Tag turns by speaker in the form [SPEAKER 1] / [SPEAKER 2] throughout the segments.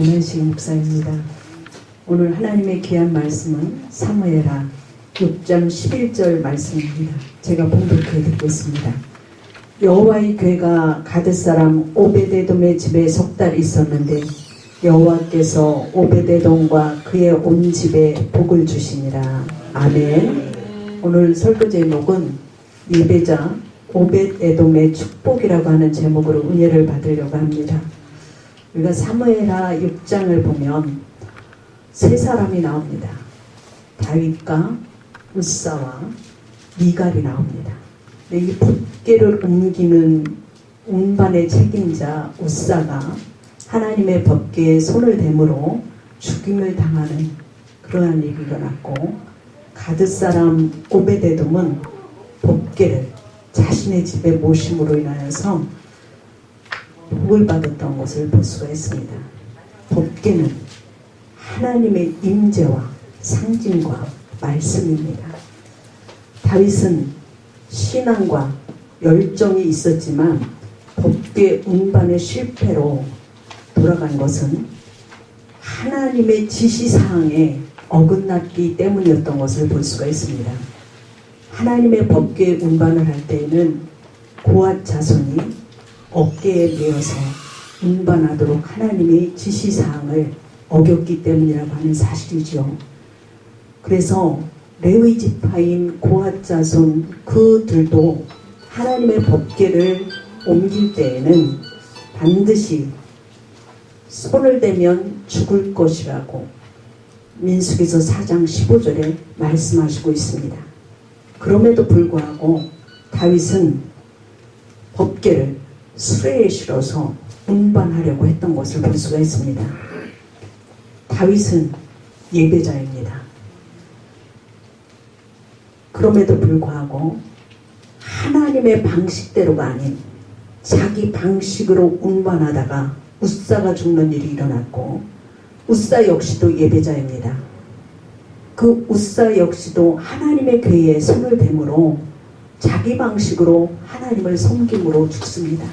[SPEAKER 1] 정현식 목사입니다. 오늘 하나님의 귀한 말씀은 사무엘하 6장 11절 말씀입니다. 제가 봉독해 듣겠습니다. 여호와의 괴가 가드 사람 오베데돔의 집에 석 달 있었는데 여호와께서 오베데돔과 그의 온 집에 복을 주시니라. 아멘. 오늘 설교 제목은 예배자 오벳에돔의 축복이라고 하는 제목으로 은혜를 받으려고 합니다. 우리가 사무엘하 6장을 보면 세 사람이 나옵니다. 다윗과 우사와 미갈이 나옵니다. 이 법계를 옮기는 운반의 책임자 우사가 하나님의 법계에 손을 대므로 죽임을 당하는 그러한 일이 일어났고 가드 사람 오베데돔은 법계를 자신의 집에 모심으로 인하여서 복을 받았던 것을 볼 수가 있습니다. 법계는 하나님의 임재와 상징과 말씀입니다. 다윗은 신앙과 열정이 있었지만 법계 운반의 실패로 돌아간 것은 하나님의 지시사항에 어긋났기 때문이었던 것을 볼 수가 있습니다. 하나님의 법계 운반을 할 때에는 고앗 자손이 어깨에 메어서 운반하도록 하나님의 지시사항을 어겼기 때문이라고 하는 사실이죠. 그래서 레위 지파인 고앗 자손 그들도 하나님의 법계를 옮길 때에는 반드시 손을 대면 죽을 것이라고 민숙에서 4장 15절에 말씀하시고 있습니다. 그럼에도 불구하고 다윗은 법계를 수레에 실어서 운반하려고 했던 것을 볼 수가 있습니다. 다윗은 예배자입니다. 그럼에도 불구하고 하나님의 방식대로가 아닌 자기 방식으로 운반하다가 우사가 죽는 일이 일어났고 우사 역시도 예배자입니다. 그 우사 역시도 하나님의 괴에 손을 대므로 자기 방식으로 하나님을 섬김으로 죽습니다.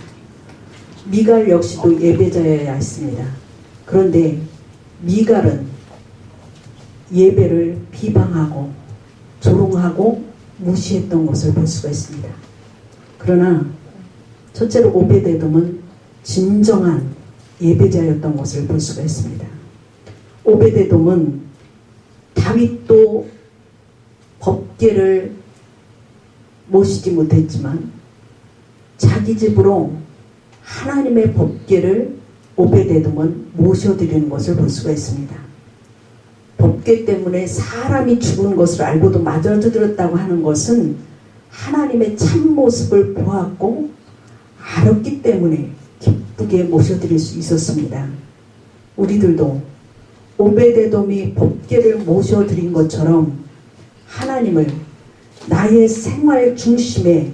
[SPEAKER 1] 미갈 역시도 예배자여야 했습니다. 그런데 미갈은 예배를 비방하고 조롱하고 무시했던 것을 볼 수가 있습니다. 그러나 첫째로 오베데돔은 진정한 예배자였던 것을 볼 수가 있습니다. 오베데돔은 다윗도 법계를 모시지 못했지만 자기 집으로 하나님의 법계를 오베데돔은 모셔드리는 것을 볼 수가 있습니다. 법계 때문에 사람이 죽은 것을 알고도 맞아들었다고 하는 것은 하나님의 참모습을 보았고 알았기 때문에 기쁘게 모셔드릴 수 있었습니다. 우리들도 오베데돔이 법계를 모셔드린 것처럼 하나님을 나의 생활 중심에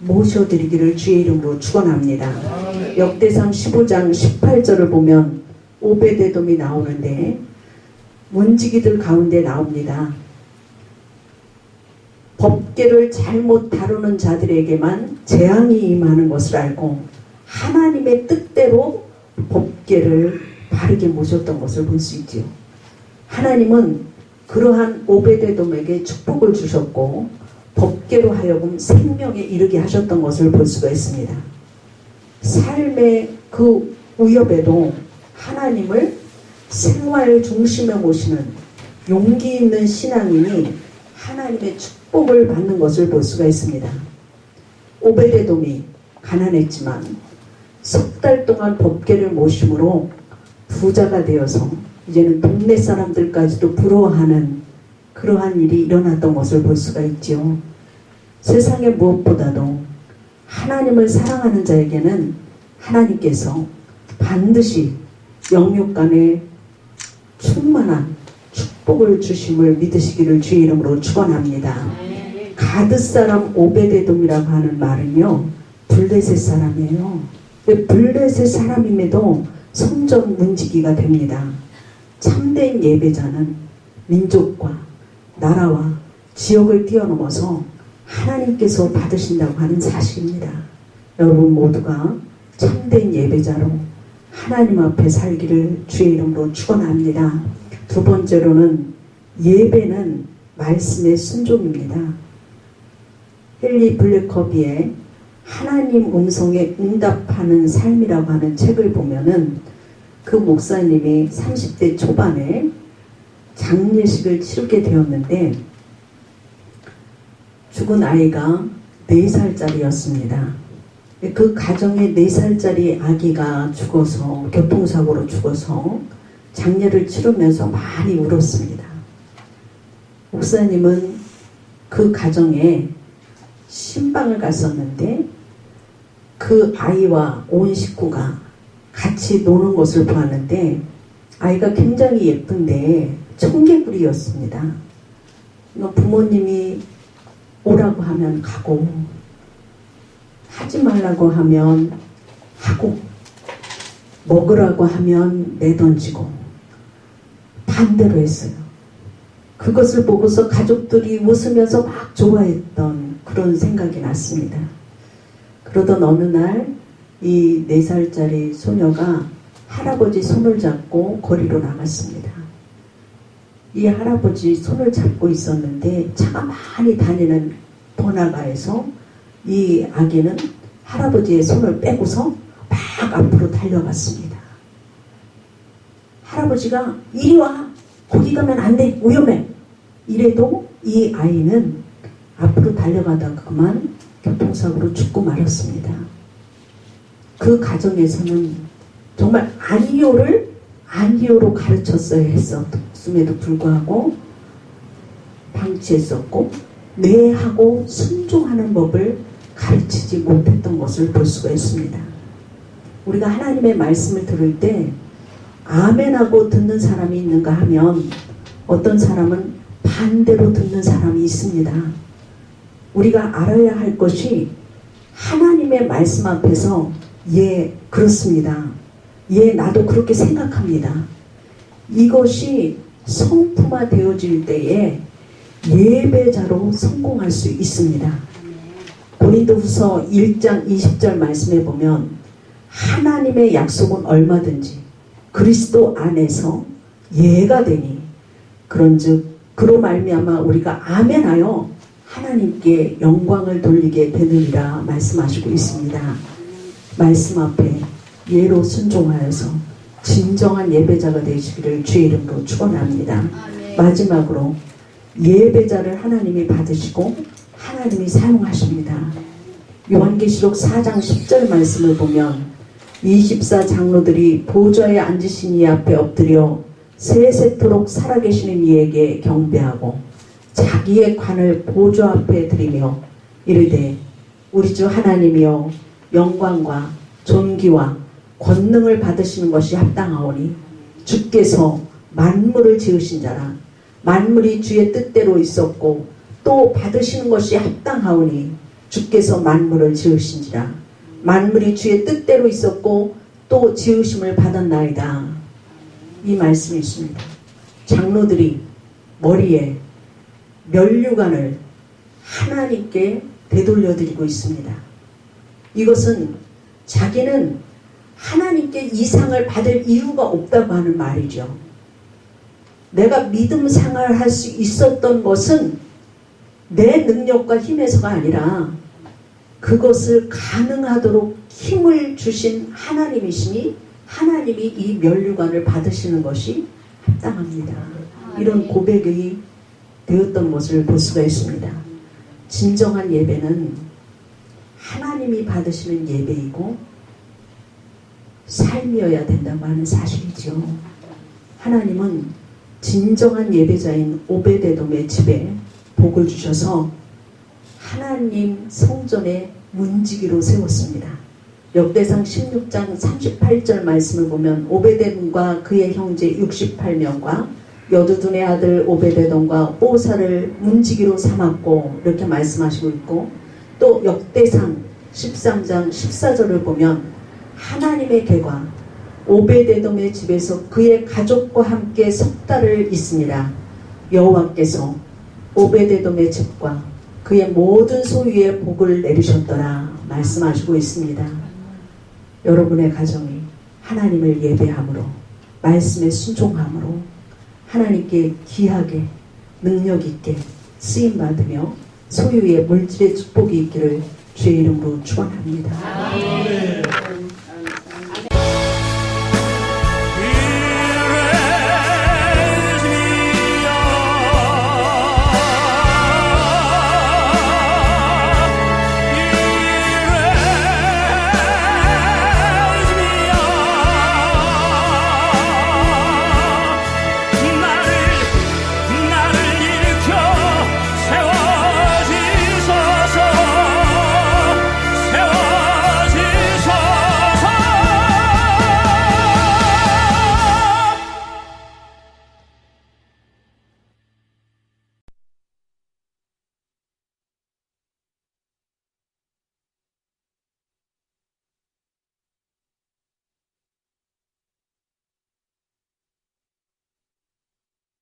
[SPEAKER 1] 모셔드리기를 주의 이름으로 축원합니다. 역대상 15장 18절을 보면 오베데돔이 나오는데 문지기들 가운데 나옵니다. 법계를 잘못 다루는 자들에게만 재앙이 임하는 것을 알고 하나님의 뜻대로 법계를 바르게 모셨던 것을 볼 수 있지요. 하나님은 그러한 오베데돔에게 축복을 주셨고 법계로 하여금 생명에 이르게 하셨던 것을 볼 수가 있습니다. 삶의 그 위협에도 하나님을 생활 중심에 모시는 용기 있는 신앙인이 하나님의 축복을 받는 것을 볼 수가 있습니다. 오베데돔이 가난했지만 석 달 동안 법계를 모심으로 부자가 되어서 이제는 동네 사람들까지도 부러워하는 그러한 일이 일어났던 것을 볼 수가 있죠. 세상의 무엇보다도 하나님을 사랑하는 자에게는 하나님께서 반드시 영육간에 충만한 축복을 주심을 믿으시기를 주의 이름으로 축원합니다. 가드 사람 오베데돔이라고 하는 말은요 블레셋 사람이에요. 블레셋 사람임에도 성전 문지기가 됩니다. 참된 예배자는 민족과 나라와 지역을 뛰어넘어서 하나님께서 받으신다고 하는 사실입니다. 여러분 모두가 참된 예배자로 하나님 앞에 살기를 주의 이름으로 축원합니다. 두 번째로는 예배는 말씀의 순종입니다. 헨리 블랙커비의 하나님 음성에 응답하는 삶이라고 하는 책을 보면은 그 목사님이 30대 초반에 장례식을 치르게 되었는데 죽은 아이가 4살짜리였습니다. 그 가정에 4살짜리 아기가 죽어서 교통사고로 죽어서 장례를 치르면서 많이 울었습니다. 목사님은 그 가정에 신방을 갔었는데 그 아이와 온 식구가 같이 노는 것을 보았는데 아이가 굉장히 예쁜데 청개구리였습니다. 부모님이 오라고 하면 가고 하지 말라고 하면 하고 먹으라고 하면 내던지고 반대로 했어요. 그것을 보고서 가족들이 웃으면서 막 좋아했던 그런 생각이 났습니다. 그러던 어느 날 이 네 살짜리 소녀가 할아버지 손을 잡고 거리로 나갔습니다. 이 할아버지 손을 잡고 있었는데 차가 많이 다니는 번화가에서 이 아기는 할아버지의 손을 빼고서 막 앞으로 달려갔습니다. 할아버지가 이리 와 거기 가면 안 돼 위험해 이래도 이 아이는 앞으로 달려가다가 그만 교통사고로 죽고 말았습니다. 그 가정에서는 정말 아니요를 아니요로 가르쳤어야 했었음에도 불구하고 방치했었고 뇌하고 순종하는 법을 가르치지 못했던 것을 볼 수가 있습니다. 우리가 하나님의 말씀을 들을 때 아멘하고 듣는 사람이 있는가 하면 어떤 사람은 반대로 듣는 사람이 있습니다. 우리가 알아야 할 것이 하나님의 말씀 앞에서 예, 그렇습니다. 예, 나도 그렇게 생각합니다. 이것이 성품화 되어질 때에 예배자로 성공할 수 있습니다. 고린도후서 1장 20절 말씀에 보면 하나님의 약속은 얼마든지 그리스도 안에서 예가 되니 그런즉 그로 말미암아 우리가 아멘하여 하나님께 영광을 돌리게 되느니라 말씀하시고 있습니다. 말씀 앞에 예로 순종하여서 진정한 예배자가 되시기를 주의 이름으로 축원합니다. 마지막으로 예배자를 하나님이 받으시고 하나님이 사용하십니다. 요한계시록 4장 10절 말씀을 보면 24 장로들이 보좌에 앉으신 이 앞에 엎드려 세세토록 살아계시는 이에게 경배하고 자기의 관을 보좌 앞에 드리며 이르되 우리 주 하나님이여 영광과 존귀와 권능을 받으시는 것이 합당하오니 주께서 만물을 지으신 자라 만물이 주의 뜻대로 있었고 또 받으시는 것이 합당하오니 주께서 만물을 지으신지라 만물이 주의 뜻대로 있었고 또 지으심을 받았나이다. 이 말씀이 있습니다. 장로들이 머리에 면류관을 하나님께 되돌려드리고 있습니다. 이것은 자기는 하나님께 이상을 받을 이유가 없다고 하는 말이죠. 내가 믿음 생활을 할수 있었던 것은 내 능력과 힘에서가 아니라 그것을 가능하도록 힘을 주신 하나님이시니 하나님이 이 면류관을 받으시는 것이 합당합니다. 이런 고백이 되었던 것을 볼 수가 있습니다. 진정한 예배는 하나님이 받으시는 예배이고 삶이어야 된다고 하는 사실이죠. 하나님은 진정한 예배자인 오베데돔의 집에 복을 주셔서 하나님 성전의 문지기로 세웠습니다. 역대상 16장 38절 말씀을 보면 오베데돔과 그의 형제 68명과 여두둔의 아들 오베데돔과 오사를 문지기로 삼았고 이렇게 말씀하시고 있고 또 역대상 13장 14절을 보면 하나님의 개가 오베데돔의 집에서 그의 가족과 함께 석 달을 있습니다. 여호와께서 오베데돔의 집과 그의 모든 소유의 복을 내리셨더라 말씀하시고 있습니다. 여러분의 가정이 하나님을 예배함으로 말씀에 순종함으로 하나님께 귀하게 능력 있게 쓰임 받으며 소유의 물질의 축복이 있기를 주의 이름으로 축원합니다.